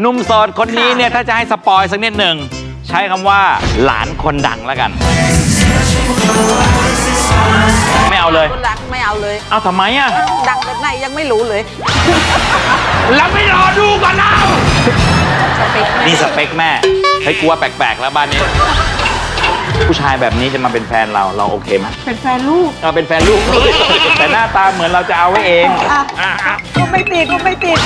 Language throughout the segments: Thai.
หนุ่มโสดคนนี้เนี่ย ถ้าจะให้สปอยสักนิดหนึ่ง ใช้คำว่าหลานคนดังแล้วกัน ไม่เอาเลยคนรักไม่เอาเลย เอาทำไมอะดังแบบไหนยังไม่รู้เลยแล้วไม่รอดูก่อนเราสเปคไม่นี่สเปคแม่เฮ้ยกลัวแปลกๆแล้วบ้านนี้ ผู้ชายแบบนี้จะมาเป็นแฟนเราเราโอเคไหมเป็นแฟนลูกเราเป็นแฟนลูก แต่หน้าตาเหมือนเราจะเอาไว้เองอะอะก็ไม่ติดก็ไม่ติด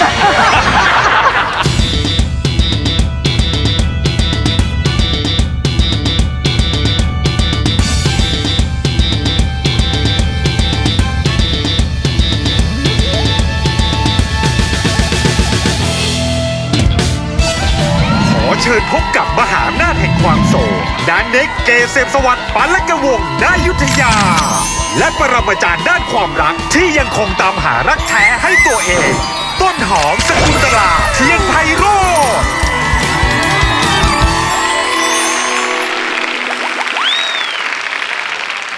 ษมสวัสดิ์ปันละกวงศ์นายุทธยา และปรมาจารย์ด้านความรักที่ยังคงตามหารักแท้ให้ตัวเอง ต้นหอมสกุลตราเทียนไพโรจน์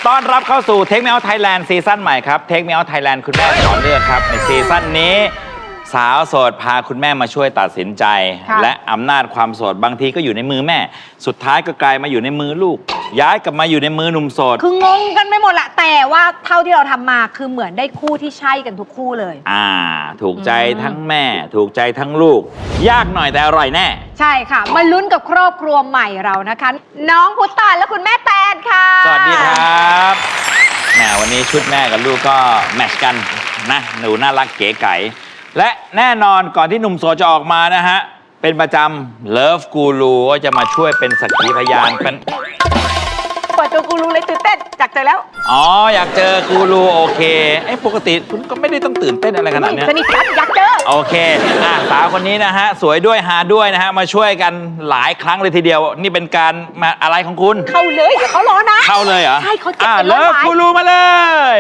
ต้อนรับเข้าสู่เทค e ม Out ไทยแลนด์ซีซั่นใหม่ครับเทค e ม Out ไทยแลนด์คุณแม่ขอเลือกครับ ในซีซั่นนี้ สาวโสดพาคุณแม่มาช่วยตัดสินใจ ค่ะ และอำนาจความโสดบางทีก็อยู่ในมือแม่ สุดท้ายก็กลายมาอยู่ในมือลูก ย้ายกลับมาอยู่ในมือหนุ่มโสดคืองงกันไม่หมดละแต่ว่าเท่าที่เราทำมาคือเหมือนได้คู่ที่ใช่กันทุกคู่เลย อ่า ถูกใจทั้งแม่ ถูกใจทั้งลูก ยากหน่อยแต่อร่อยแน่ ใช่ค่ะ มาลุ้นกับครอบครัวใหม่เรานะคะ น้องพุตตานและคุณแม่แตนค่ะสวัสดีครับแหมวันนี้ชุดแม่กับลูกก็แมทชกันนะ หนูน่ารักเก๋ไก๋ และแน่นอนก่อนที่หนุ่มโสดจะออกมานะฮะ เป็นประจำเลิฟกูรูก็จะมาช่วยเป็นสักขีพยานเป็นเปิดตัวกูรู้เลยตื่นเต้นจากเจอแล้วอ๋อ อยากเจอกูรูโอเคเอ้ปกติคุณก็ไม่ได้ต้องตื่นเต้นอะไรขนาดเนี้ย สนิทกันอยากเจอ โอเค อะสาวคนนี้นะฮะ สวยด้วยฮาด้วยนะฮะ มาช่วยกันหลายครั้งเลยทีเดียว นี่เป็นการมาอะไรของคุณ เข้าเลยเดี๋ยวเขารอนะ เข้าเลยเหรอใช่เขาเจ็บอะเป็นร้เลิอยฟรายกูรูมาเลย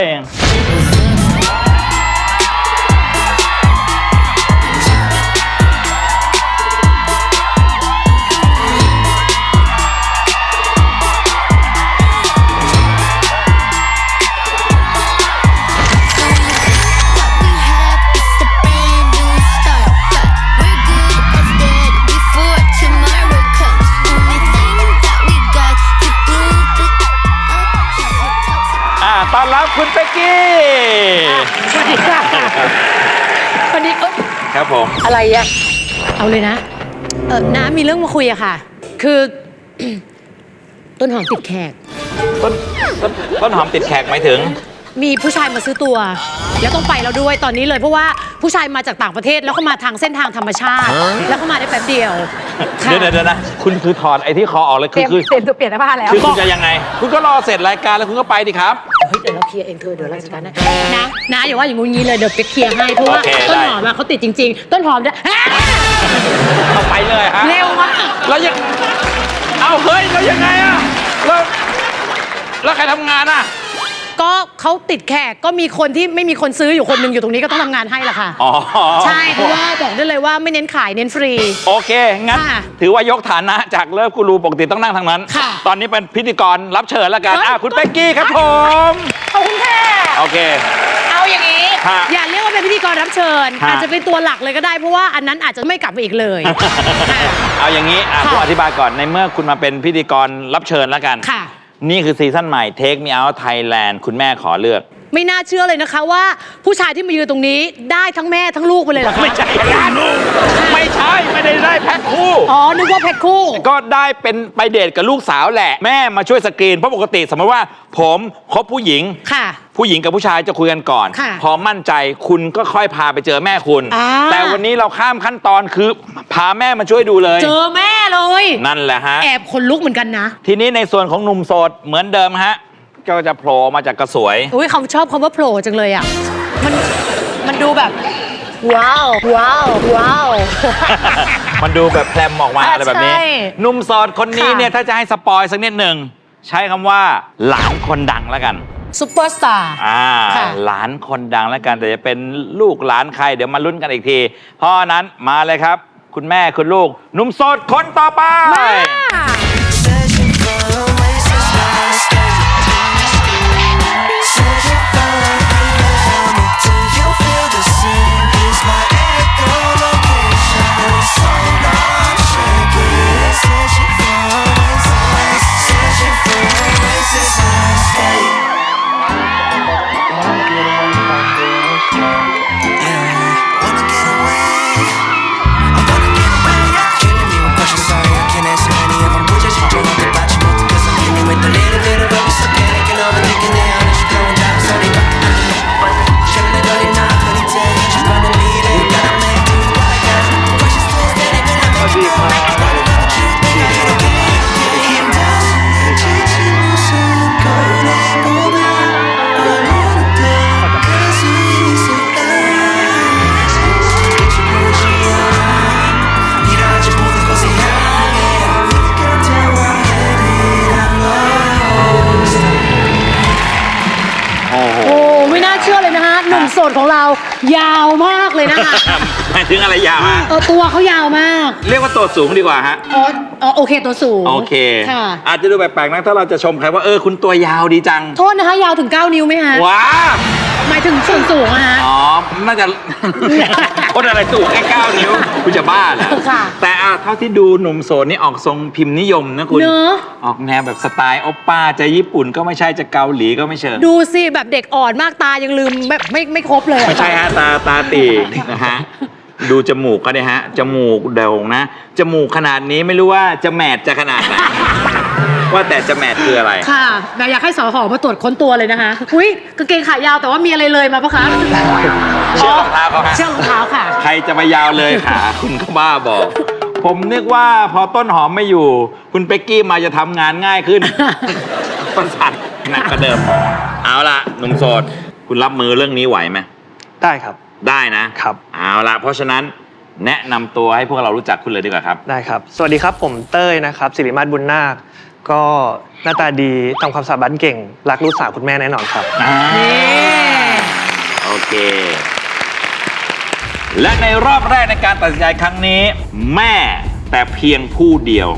อะไรอะเอาเลยนะ เออน้ามีเรื่องมาคุยอะค่ะ คือ ต้นหอมติดแขก ต้นต้นต้นหอมติดแขกหมายถึง มีผู้ชายมาซื้อตัว แล้วต้องไปแล้วด้วยตอนนี้เลยเพราะว่าผู้ชายมาจากต่างประเทศแล้วเขามาทางเส้นทางธรรมชาติ แล้วเขามาได้แป๊บเดียวค่ะ เดี๋ยวเดี๋ยวเดี๋ยวนะ คุณคือถอดไอ้ที่คอออกเลยเตคืรีอยมคือเตรียมตัวเปลี่ยนเสื้อผ้าแล้ว คือคุณจะยังไง คุณก็รอเสร็จรายการแล้วคุณก็ไปดิครับ เฮ้ยเดี๋ยวเราเคลียร์เองเธอเดี๋ยวเราจัดการนะนะนะอย่าว่าอย่างงูงี้เลยเดี๋ยวไปเคลียร์ให้เพราะว่าโอเคต้นได้ หอมอะเขาติดจริง ๆ ต้นหอมจะเอาไปเลยฮะเร็วมากแล้วยัง เอาเฮ้ยแล้วยังไงอะแล้วแล้วใครทำงานอะ ก็เขาติดแขกก็มีคนที่ไม่มีคนซื้ออยู่คนหนึ่งอยู่ตรงนี้ก็ต้องทำงานให้ละค่ะ อ๋อใช่เพราะว่าบอกได้เลยว่าไม่เน้นขายเน้นฟรี โอเค งั้น ค่ะถือว่ายกฐานะจากเลิฟกูรูปกติต้องนั่งทางนั้น ค่ะตอนนี้เป็นพิธีกรรับเชิญแล้วกันเฮ้ย อะคุณเป็กกี้ครับผม ขอบคุณค่ะโอเคเอาอย่างนี้ ฮะ อย่าเรียกว่าเป็นพิธีกรรับเชิญ ฮะ อาจจะเป็นตัวหลักเลยก็ได้เพราะว่าอันนั้นอาจจะไม่กลับมาอีกเลยค่ะเอาอย่างนี้อะค่ะ ผมอธิบายก่อนในเมื่อคุณมาเป็นพิธีกรรับเชิญแล้วกัน ค่ะ นี่คือซีซั่นใหม่ Take Me Out Thailand คุณแม่ขอเลือก ไม่น่าเชื่อเลยนะคะว่าผู้ชายที่มายืนตรงนี้ได้ทั้งแม่ทั้งลูกไปเลยเหรอคะไม่ใช่อย่างนั้นไม่ใช่ไม่ได้ได้แพ็คคู่ อ๋อนึกว่าแพ็คคู่ ก็ได้เป็นไปเดทกับลูกสาวแหละ แม่มาช่วยสกรีนเพราะปกติสมมติว่า ผมคบผู้หญิง ค่ะ ผู้หญิงกับผู้ชายจะคุยกันก่อน ค่ะพอมั่นใจคุณก็ค่อยพาไปเจอแม่คุณ อ่า แต่วันนี้เราข้ามขั้นตอนคือพาแม่มาช่วยดูเลย เจอแม่เลย นั่นแหละฮะ แอบขนลุกเหมือนกันนะ ทีนี้ในส่วนของหนุ่มโสดเหมือนเดิมฮะ ก็จะโผล่มาจากกระสวย อุ้ยเขาชอบคำว่าโผล่จังเลยอะ มัน มันดูแบบ ว้าว ว้าว ว้าว มันดูแบบแพรมออกมาอะอะไรแบบนี้ ใช่หนุ่มโสดคนนี้ค่ะ เนี่ยถ้าจะให้สปอยสักนิดหนึ่งใช้คำว่าหลานคนดังแล้วกัน ซุปเปอร์สตาร์ อ่าค่ะ หลานคนดังแล้วกัน แต่จะเป็นลูกหลานใคร เดี๋ยวมาลุ้นกันอีกทีเพราะฉะนั้นมาเลยครับ คุณแม่คุณลูกหนุ่มโสดคนต่อไป Searching ยาวมากเลยนะคะหมายถึงอะไรยาวฮะเออตัวเขายาวมาก เรียกว่าตัวสูงดีกว่าฮะ อ๋อ อ๋อโอเคตัวสูงโอเค ค่ะ อาจจะดูแปลกๆนะถ้าเราจะชมใครว่าเออคุณตัวยาวดีจัง โทษนะคะยาวถึง 9 นิ้วไหมฮะว้าวหมายถึงส่วนสูงอะฮะ อ๋อ น่าจะ คนอะไรสูงแค่เก้านิ้วคุณจะบ้าเหรอค่ะแต่อะเท่าที่ดูหนุ่มโสดนี่ออกทรงพิมพ์นิยมนะคุณเนอะ ออกแนวแบบสไตล์โอปป้าจะญี่ปุ่นก็ไม่ใช่จะเกาหลีก็ไม่เชิง ดูสิ แบบเด็กอ่อนมากตายังลืมแบบไม่ไม่ครบเลยอะ ไม่ใช่ฮะตาตาตีนะฮะ ดูจมูกก็ได้ฮะ จมูกโด่งนะ จมูกขนาดนี้ไม่รู้ว่าจะแมทจะขนาดไหน ว่าแต่จะแมทคืออะไร ค่ะแบบอยากให้สอหอมาตรวจค้นตัวเลยนะคะ อุ้ยกางเกงขายาวแต่ว่ามีอะไรเลยมาปะคะเชือกรองเท้าเขาฮะ เชือกรองเท้าค่ะ ใครจะมายาวเลยขาคุณก็บ้าบอก ผมนึกว่าพอต้นหอมไม่อยู่ คุณเป็กกี้มาจะทำงานง่ายขึ้น ประสาทหนักกว่าเดิม เอาละหนุ่มโสด คุณรับมือเรื่องนี้ไหวไหม ได้ครับ ได้นะครับ เอาละเพราะฉะนั้นแนะนำตัวให้พวกเรารู้จักคุณเลยดีกว่าครับ ได้ครับ สวัสดีครับผมเต้ยนะครับสิริมาศบุญนาค ก็หน้าตาดีทำความสะอาดบ้านเก่ง รักลูกสาวคุณแม่แน่นอนครับ โอเค และในรอบแรกในการตัดสินใจครั้งนี้ แม่แต่เพียงผู้เดียว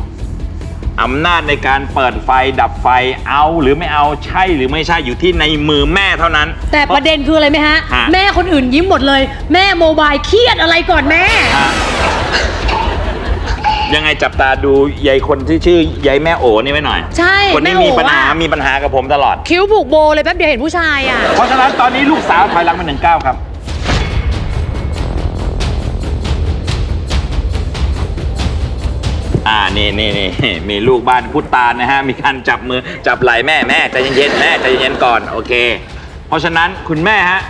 อำนาจในการเปิดไฟดับไฟเอาหรือไม่เอาใช่หรือไม่ใช่อยู่ที่ในมือแม่เท่านั้น แต่ประเด็นคืออะไรไหมฮะ ฮะ แม่คนอื่นยิ้มหมดเลย แม่โมบายเครียดอะไรก่อนแม่ฮะยังไงจับตาดูยายคนที่ชื่อยายแม่โอนี่ไว้หน่อยใช่คนนี้แม่โอ๋มีปัญหาอะ มีปัญหากับผมตลอด คิ้วผูกโบเลยแป๊บเดียวเห็นผู้ชายอะ เพราะฉะนั้นตอนนี้ลูกสาวถอยหลังไปหนึ่งก้าวครับ อ่านี่นี่นี่มีลูกบ้านพุทธตาลนะฮะ มีการจับมือจับไหล่แม่แม่ใจเย็นๆแม่ใจเย็นๆก่อนโอเค เพราะฉะนั้นคุณแม่ฮะ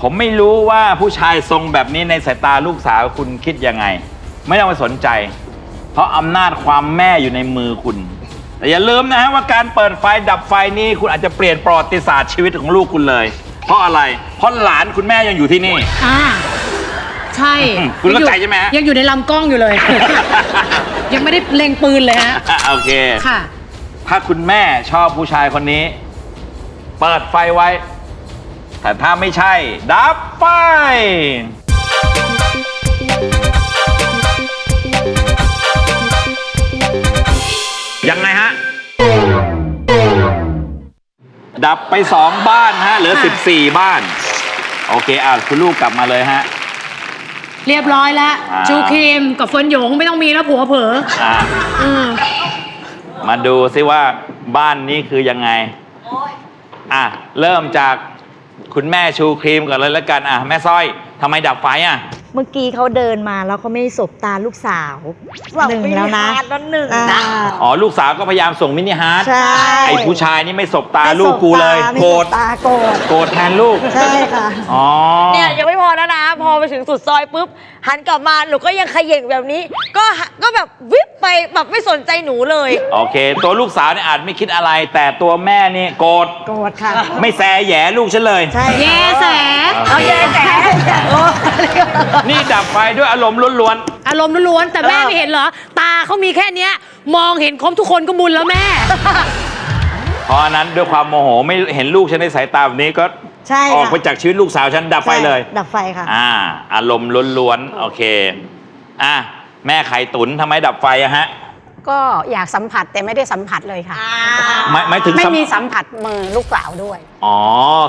ผมไม่รู้ว่าผู้ชายทรงแบบนี้ในสายตาลูกสาวคุณคิดยังไง ไม่ต้องไปสนใจ เพราะอำนาจความแม่อยู่ในมือคุณ แต่อย่าลืมนะฮะว่าการเปิดไฟดับไฟนี่คุณอาจจะเปลี่ยนประวัติศาสตร์ชีวิตของลูกคุณเลย เพราะอะไร เพราะหลานคุณแม่ยังอยู่ที่นี่ อ่า ใช่อืมคุณเข้าใจใช่ไหมฮะ ยังอยู่ในลำกล้องอยู่เลย ยังไม่ได้เล็งปืนเลยฮะ โอเค ค่ะ ถ้าคุณแม่ชอบผู้ชายคนนี้ เปิดไฟไว้ แต่ถ้าไม่ใช่ ดับไฟ ยังไงฮะ ดับไปสองบ้านฮะ เหลือ ค่ะ 14 บ้าน โอเค อะ คุณลูกกลับมาเลยฮะ เรียบร้อยแล้วอ่า จูครีมกับเฟิร์นหยงไม่ต้องมีแล้วผัวเผลออะอืมมาดูซิว่าบ้านนี้คือยังไงอะเริ่มจากคุณแม่ชูครีมก่อนเลยแล้วกันอะแม่สร้อยทำไมดับไฟอะ เมื่อกี้เขาเดินมาแล้วเขาไม่สบตาลูกสาวหนึ่งแล้วนะแล้วหนึ่งอ่านะ อ๋อ ลูกสาวก็พยายามส่งมินิฮาร์ดใช่ไอ้ผู้ชายนี่ไม่สบตาไม่ลูกกูเลยสบตาไม่โกรสธบตาโกรธโกรธแทนลูก ใช่ค่ะ อ๋อ เนี่ยยังไม่พอนะนะพ อไปถึงสุดซอยปุ๊บหันกลับมาหนูก็ยังขย่งแบบนี้ ก็หะก็แบบวิบไปแบบไม่สนใจหนูเลย โอเค ตัวลูกสาวเนี่ยอาจไม่คิดอะไร แต่ตัวแม่นี่โกรธโกรธค่ะ ไม่แซแหย่ลูกฉันเลยใช่แย่แสเอาแย่แสนี่ดับไฟด้วยอารมณ์ล้วนอารมณ์ล้วนๆแต่แม่ไม่เห็นเหรอ ตาเขามีแค่เนี้ย มองเห็นครบทุกคนก็บุญแล้วแม่ๆเพราะฉะนั้นด้วยความโมโหไม่เห็นลูกฉันในสายตาแบบนี้ก็ ใช่ออกค่ะไปจากชีวิตลูกสาวฉันดับไฟเลย ใช่ดับไฟค่ะ อ่า อารมณ์ล้วนๆ โอเค อะ แม่ไข่ตุ๋นทำไมดับไฟอะฮะ ก็อยากสัมผัสแต่ไม่ได้สัมผัสเลยค่ะ หมายหมายถึงไม่สัม มีสัมผัสมือลูกสาวด้วย อ๋อ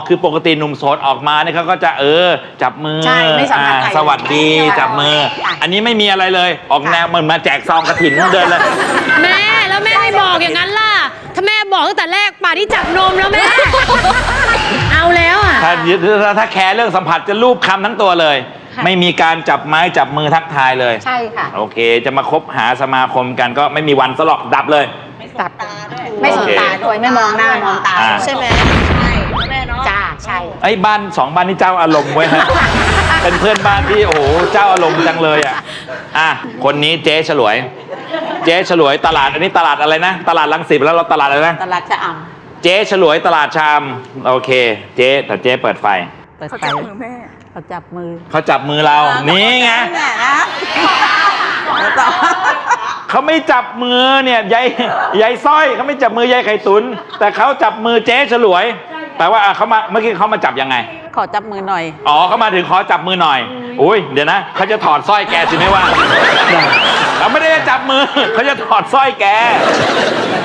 คือปกติหนุ่มโสดออกมาเนี่ยเขาก็จะเออ จับมือใช่ไม่สัมผัสอ่าใครสวัสดีค่ะจับมือค่ะอันนี้ไม่มีอะไรเลย ออกแนวเหมือนมาแจกซองกระถินเดินเลย แม่แล้วแม่ไม่บอกอย่างนั้นล่ะ ถ้าแม่บอกตั้งแต่แรกป่าที่จับนมแล้วแม่ เอาแล้วอะ ถ้าถ้าถ้าแคร์เรื่องสัมผัสจะรูปคำทั้งตัวเลยไม่มีการจับไม้จับมือทักทายเลย ใช่ค่ะ โอเค จะมาคบหาสมาคมกันก็ไม่มีวันสลอกดับเลย ตัดไม่สนตาด้วยไม่มองหน้ามองตาอ่าใช่ไหมใช่แม่เนาะจ้าใช่ ไอ้บ้านสองบ้านนี่เจ้าอารมณ์ไว้ยฮะ เป็นเพื่อนบ้านที่โอ้โหเจ้าอารมณ์จังเลยอะ อะ คนนี้เจ๊ฉลวย เจ๊ฉลวยตลาดอันนี้ตลาดอะไรนะ ตลาดลังสิตแล้วเราตลาดอะไรนะ ตลาดจะอ่เจ๊ฉลวยตลาดชาม โอเค เจ๊แต่เจ๊เปิดไฟำเปิดไฟเขาจับมือ เขาจับมือเรา นี่ไงเขาไม่จับมือเนี่ยยายยายสร้อยเขาไม่จับมือยายไข่ตุน แต่เขาจับมือเจ๊ฉลวยแปลว่าอะเขามาเมื่อกี้เขามาจับยังไง ขอจับมือหน่อย อ๋อเขามาถึงขอจับมือหน่อย อุ้ยเดี๋ยวนะเขาจะถอดสร้อยแกสิไม่ว่า เขาไม่ได้จะจับมือ เขาจะถอดสร้อยแก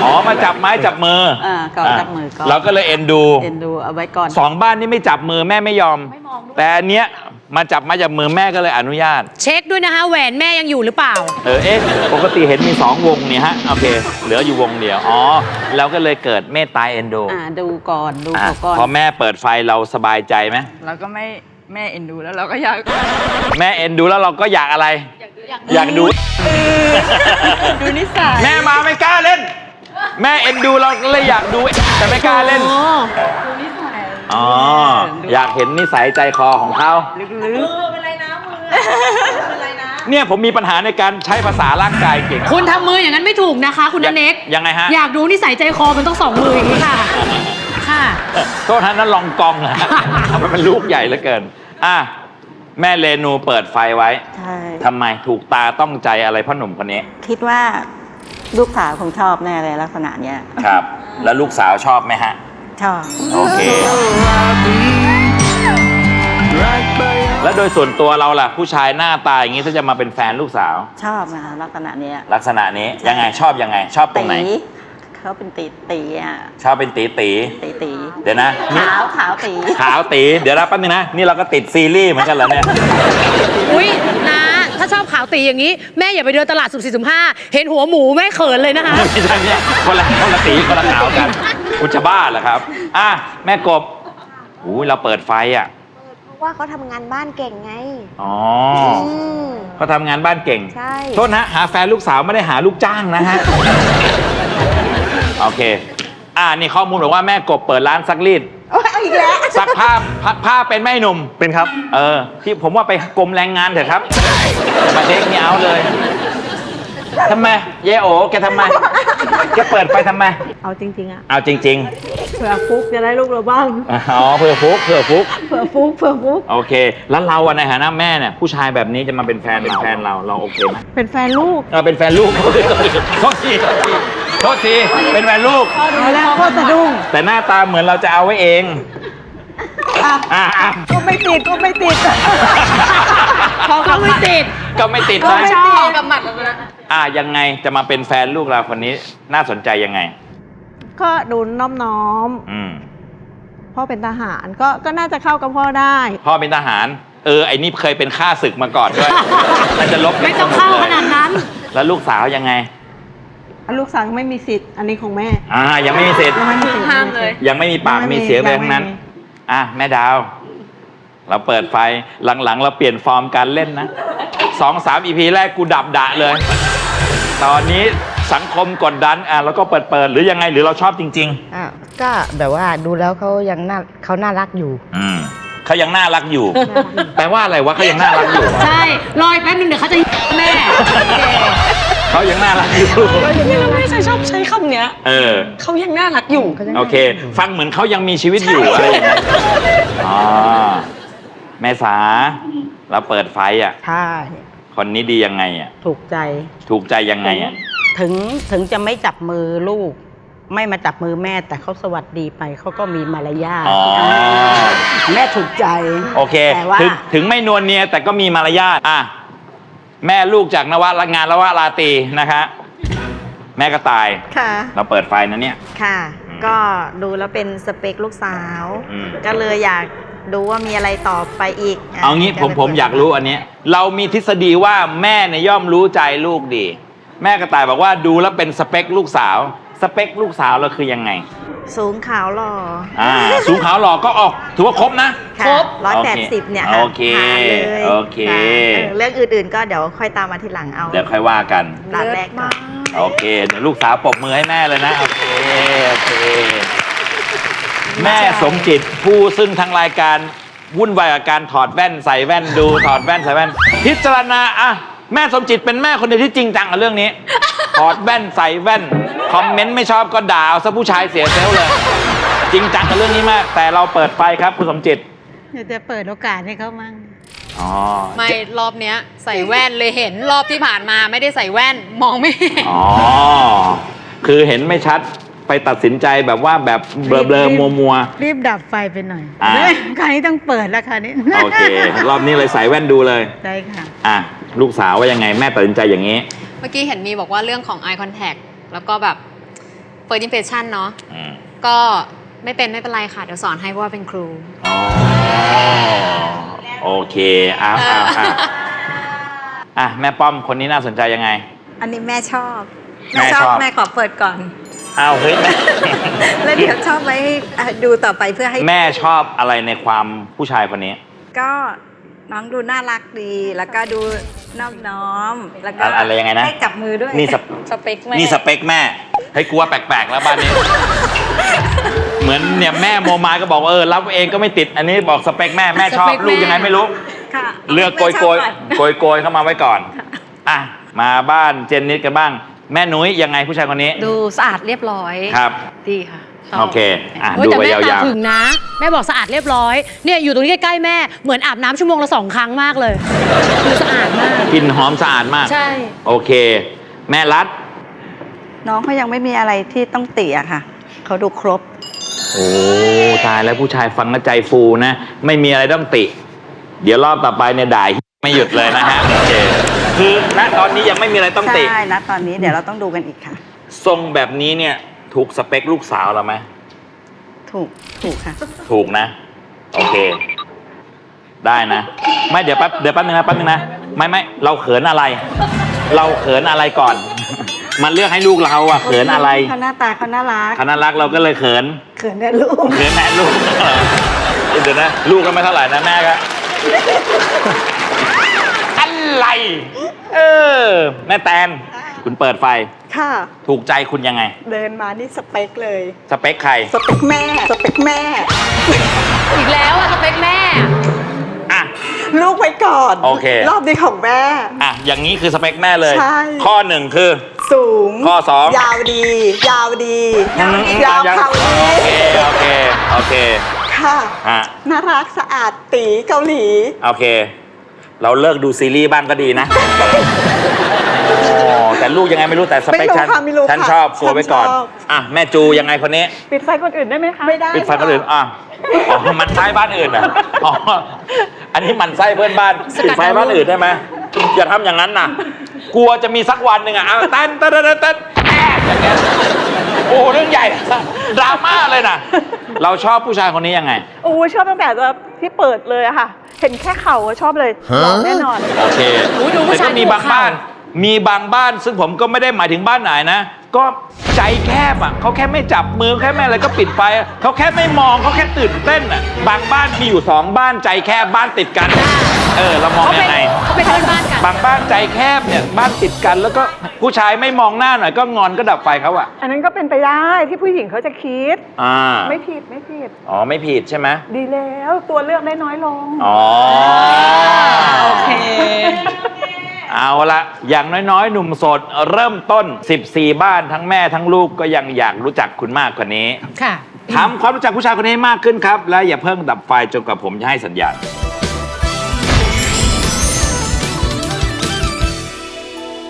อ๋อ มาจับไม้จับมืออ่าขอจับมือก่อน เราก็เลยเอ็นดู เอ็นดูเอาไว้ก่อน สองบ้านนี่ไม่จับมือแม่ไม่ยอม แต่อันเนี้ยมาจับไม้จับมือแม่ก็เลยอนุญาต เช็คด้วยนะคะแหวนแม่ยังอยู่หรือเปล่า เออ เอ๊ะ ปกติเห็นมีสองวงเนี่ยฮะ โอเค เหลืออยู่วงเดียว อ๋อ เราก็เลยเกิดเมตตาเอ็นดูอ่าดูก่อนดูอะเขาก่อน พอแม่เปิดไฟเราสบายใจไหมเราก็ไม่แม่เอ็นดูแล้วเราก็อยาก แม่เอ็นดูแล้วเราก็อยากอะไร อยากดู ดูนิสัยแม่มาไม่กล้าเล่น แม่เอ็นดูเราก็เลยอยากดูแต่ไม่กล้าเล่น อ๋ออยากเห็นนิสัยใจคอของเขา ลึกเนี่ยผมมีปัญหาในการใช้ภาษาร่างกายเก่งคุณทำมืออย่างนั้นไม่ถูกนะคะ คุณนันเน็ก ยังไงฮะ อยากดูนิสัยใจคอมันต้องสองมืออย่างนี้ค่ะ ค่ะ โทษท่านนั้นลองกองนะทำไมมันลูกใหญ่เหลือเกิน อะ แม่เรนูเปิดไฟไว้ใช่ทำไมถูกตาต้องใจอะไรพ่อหนุ่มคนนี้คิดว่าลูกสาวคงชอบแน่เลยลักษณะเนี้ยครับ แล้วลูกสาวชอบไหมฮะ ชอบ โอเค แล้วโดยส่วนตัวเราล่ะ ผู้ชายหน้าตาอย่างนี้ถ้าจะมาเป็นแฟนลูกสาว ชอบนะคะลักษณะเนี้ยลักษณะนี้ยังไงชอบยังไง ชอบตรงไหน ตี เขาเป็นตีตีอะชอบเป็นตีตีตีตีเดี๋ยวนะนี่ขาวขาวตีขาวตี เดี๋ยวนะแป๊บนึงนะ นี่เราก็ติดซีรีส์เหมือนกันเหรอเนี่ย อุ้ยนะถ้าชอบขาวตีอย่างนี้ แม่อย่าไปเดินตลาดสุ่มสี่สุ่มห้าเห็นหัวหมูแม่เขินเลยนะคะ ไม่ใช่เนี่ยคนละคนละสีคนละขาวกันอุจจาบ้าเหรอครับ อะ แม่กบอู้ยเราเปิดไฟอะ เพราะว่าเขาทำงานบ้านเก่งไงอ๋ออืมเขาทำงานบ้านเก่ง ใช่ โทษนะ หาแฟนลูกสาวไม่ได้หาลูกจ้างนะฮะ โอเค อ่านี่ข้อมูลบอกว่าแม่กบเปิดร้านซักรีดอีกแล้วซักผ้าผ้าผ้าเป็นแม่หนุ่ม เป็นครับ เออ ที่ผมว่าไปกรมแรงงานเถอะครับอย่ามาเทคเนี้ยเอาเลยทำไมเยโอแกทำไมแกเปิดไปทำไม เอาจริงๆอะเอาจริง เผื่อฟุกจะได้ลูกเราบ้างๆอ๋อเผื่อฟุกเผื่อฟุก เผื่อฟุกเผื่อฟุกโอเค แล้วเราอะในฐานะแม่เนี่ยผู้ชายแบบนี้จะมาเป็นแฟนเป็นแฟนเราเราโอเคไหมเป็นแฟนลูก เออเป็นแฟนลูกโทษทีโทษที โทษทีเป็นแฟนลูก เอาแล้วโคตรสะดุ้งแต่หน้าตาเหมือนเราจะเอาไว้เองอะอะอะก็ไม่ติดก็ไม่ติดเขาไม่ติด ก็ไม่ติดก็นะไม่ติดอะยังไงจะมาเป็นแฟนลูกเราคนนี้น่าสนใจยังไง ก็ดูน้อมน้อมอืมๆพ่อเป็นทหารก็ก็น่าจะเข้ากับพ่อได้ พ่อเป็นทหาร เออไอ้นี่เคยเป็นข้าศึกมาก่อนด้วยมันจะลบไม่ต้องเข้าขนาดนั้น แล้วลูกสาวยังไง ลูกสาวไม่มีสิทธิ์ อันนี้ของแม่อ่า ยังไม่มีสิทธิ์ ยังไม่มีสิทธิ์ห้ามเลย ยังไม่มีปากมีเสียงเลยทั้งนั้น อะ แม่ดาว เราเปิดไฟหลังๆ เราเปลี่ยนฟอร์มการเล่นนะสองสามอีพีแรกกูดับดะเลย ตอนนี้สังคมกดดันอะแล้วก็เปิดเปิดๆหรือยังไงหรือเราชอบจริง อะก็แบบว่าดูแล้วเขายังน่าเขาน่ารักอยู่ ๆ อืมเขายังน่ารักอยู่ แปลว่าอะไรวะเขายังน่ารักอยู่ ใช่ รอยแป๊บนึงเดี๋ยวเขาจะแม่ เขายังน่ารักอยู่ไม่ใช่ชอบใช้คำเนี้ยเออ เขายังน่ารักอยู่โอเค ฟังเหมือนเขายังมีชีวิตอยู่อะไรอย่างเงี้ยอ๋อแม่สาเราเปิดไฟอะ ใช่คนนี้ดียังไงอะ ถูกใจ ถูกใจยังไงอะ ถึงถึงจะไม่จับมือลูก ไม่มาจับมือแม่แต่เขาสวัสดีไปเขาก็มีมารยาทอ๋อแม่ถูกใจ โอเคแต่ว่าถึงถึงไม่นวลเนียแต่ก็มีมารยาทอะ แม่ลูกจากนวรงานละวะราตรีนะคะ แม่ก็ตาย ค่ะ เราเปิดไฟนะเนี่ย ค่ะ อืม ก็ดูแล้วเป็นสเปคลูกสาว อืมก็เลยอยากดูว่ามีอะไรต่อไปอีกะเอางี้ผมเลยผมเปิดอยากรู้อันเนี้ยเรามีทฤษฎีว่าแม่เนี่ยย่อมรู้ใจลูกดี แม่กระต่ายบอกว่าดูแล้วเป็นสเปคลูกสาว สเปคลูกสาวเราคือยังไง สูงขาวหล่ออ่าสูงขาวหล่อก็ออกถือว่าครบนะค่ะร้อยแปดสิบเนี่ยค่ะโอเคหาเลยโอเค ค่ะเออเรื่องอื่นๆก็เดี๋ยวค่อยตามมาทีหลังเอา เดี๋ยวค่อยว่ากัน ร้านแรกก่อน โอเคเดี๋ยวลูกสาวปรบมือให้แม่เลยนะ โอเค โอเค แม่สมจิตผู้ซึ่งทางรายการวุ่นวายกับการถอดแว่นใส่แว่นดู ถอดแว่นใส่แว่น พิจารณาอะแม่สมจิตเป็นแม่คนเดียวที่จริงจังกับเรื่องนี้ ถอดแว่นใส่แว่น คอมเมนต์ไม่ชอบก็ด่าเอาซะผู้ชายเสียเซลลเลย จริงจังกับเรื่องนี้มาก แต่เราเปิดไฟครับคุณสมจิตเดี๋ยวจะเปิดโอกาสให้เขามั่งอ๋อไม่รอบเนี้ยใส่แว่นเลยเห็นรอบที่ผ่านมาไม่ได้ใส่แว่นมองไม่เห็นอ๋อคือเห็นไม่ชัดไปไปตัดสินใจแบบว่าแบบเบลอเบลอมัวมัว รีบดับไฟไปหน่อยอ่าคราวนี้ต้องเปิดแล้วคราวนี้ๆโอเค รอบนี้เลยใส่แว่นดูเลยได้ค่ะ อะ ลูกสาวว่ายังไงแม่ตัดสินใจอย่างนี้ เมื่อกี้เห็นมีบอกว่าเรื่องของ eye contact แล้วก็แบบ first impression เนาะอืมก็ไม่เป็นไม่เป็นไรค่ะ เดี๋ยวสอนให้เพราะว่าเป็นครูอ๋อโอเคอ้าวอ้าวอ้าวอะแม่ป้อมคนนี้น่าสนใจยังไง อันนี้แม่ชอบแม่ชอบแม่ขอเปิดก่อนอ้าวเฮ้ยแม่แล้วเดี๋ยวชอบไว้อะดูต่อไปเพื่อให้ แม่ชอบอะไรในความผู้ชายคนนี้ ก็น้องดูน่ารักดีแล้วก็ดู นอบน้อม แล้วก็อะอะไรยังไงนะ ให้จับมือด้วย นี่สเปสเปคแม่นี่สเปคแม่เฮ้ยกลัวแปลกๆแล้วบ้านนี้ เหมือนเนี่ยแม่โมมาก็บอกว่าเออรับเองก็ไม่ติด อันนี้บอกสเปคแม่แม่ชอบสเปคแม่ลูกยังไงไม่รู้ ค่ะเลือกโกยโกยโกยโกยเข้ามาไว้ก่อน อะ มาบ้านเจนนิดกันบ้าง แม่นุ้ยยังไงผู้ชายคนนี้ ดูสะอาดเรียบร้อย ครับ ดีค่ะชบ โอเคอะโอ้ยดูแต่ไปแม่ยาตาวถึงนะ แม่บอกสะอาดเรียบร้อย เนี่ยอยู่ตรงนี้ใกล้ๆแม่ เหมือนอาบน้ำชั่วโมงละสองครั้งมากเลยดูสะอาดมากๆกลิ่นหอมสะอาดมาก ใช่ โอเค แม่รัดน้องเขายังไม่มีอะไรที่ต้องเตี่ยค่ะ เขาดูครบ โอ้ตายแล้วผู้ชายฟังแล้วใจฟูนะ ไม่มีอะไรต้องติ เดี๋ยวรอบต่อไปเนี่ยด่าไม่หยุดเลยนะฮะโอเคคือณตอนนี้ยังไม่มีอะไรต้องติ ใช่นะตอนนี้เดี๋ยวเราต้องดูกันอีกค่ะ ทรงแบบนี้เนี่ย ถูกสเปคลูกสาวเราไหมถูกถูกค่ะถูกนะ โอเค ได้นะ ไม่เดี๋ยวแป๊บเดี๋ยวแป๊บนึงนะแป๊บนึงนะไม่ไม่เราเขินอะไร เราเขินอะไรก่อน มันเลือกให้ลูกเราอะเขินอะไรเขาหน้าตาเขาน่ารักคณะรักเราก็เลยเขิน เขินแน่ลูกเขินแม่ลูกเดี๋ยวนะลูกก็ไม่เท่าไหร่นะแม่ก็อะไร เออ แม่แตน คุณเปิดไฟ ค่ะ ถูกใจคุณยังไง เดินมานี่สเปคเลย สเปคใคร สเปคแม่ สเปคแม่ อีกแล้วอะสเปคแม่ อะ ลูกไว้ก่อน โอเค รอบนี้ของแม่ อะ อย่างนี้คือสเปคแม่เลย ใช่ ข้อหนึ่งคือ สูง ข้อสอง ยาวดี ยาวดีอืมยาวยังเขาโอดีเค โอเค โอเค ค่ะ ฮะ น่ารักสะอาดตีเกาหลี โอเค เราเลิกดูซีรีส์บ้างก็ดีนะ โอ้แต่ลูกยังไงไม่รู้แต่สเปคไม่รู้ฉันค่ะไม่รู้ฉันค่ะชอบกลัวไว้ก่อนฉันชอบ อะแม่จูยังไงคนนี้ ปิดไฟคนอื่นได้ไหมคะไม่ได้ปิดไฟคนอื่น อะอ๋อมันไส้บ้านอื่นเหรอะอ๋อ อันนี้มันไส้เพื่อนบ้านสกัดปิดไฟบ้านอื่นได้ไหมอย่าทำอย่างนั้นนะกลัวจะมีสักวันหนึ่งอะเอาเต้นเต้นเต้นเต้นแอบอย่างเงี้ยโอ้เรื่องใหญ่ ดราม่าเลยนะเราชอบผู้ชายคนนี้ยังไง โอ้ชอบตั้งแต่ที่เปิดเลยอะค่ะ เห็นแค่เข่าก็ชอบเลยหล่อแน่นอน โอเคอุ๊ยดูผู้แต่ชายก็มีดูบางข่าวบ้าน มีบางบ้านซึ่งผมก็ไม่ได้หมายถึงบ้านไหนนะ ก็ใจแคบอะเขาแค่ไม่จับมือแค่ไม่อะไรก็ปิดไฟเขาแค่ไม่มองเขาแค่ตื่นเต้นอะบางบ้านมีอยู่สองบ้านใจแคบบ้านติดกัน เออเรามองเขายัเป็นงไง เขาเป็นเพื่อนบ้านกันบางบ้านใจแคบเนี่ยบ้านติดกันแล้วก็ผู้ชายไม่มองหน้าหน่อยก็งอนก็ดับไฟเขาอะอันนั้นก็เป็นไปได้ที่ผู้หญิงเขาจะคิด อ่าไม่ผิดไม่ผิด อ๋อไม่ผิดใช่ไหมดีแล้วตัวเลือกได้น้อยลง อ๋อโอเค เอาละอย่างน้อยๆ หนุ่มโสดเริ่มต้น 14 บ้านทั้งแม่ทั้งลูกก็ยังอยากรู้จักคุณมากกว่านี้ค่ะทำความรู้จักผู้ชายคนนี้ให้มากขึ้นครับ และอย่าเพิ่งดับไฟจนกว่าผมจะให้สัญญาณ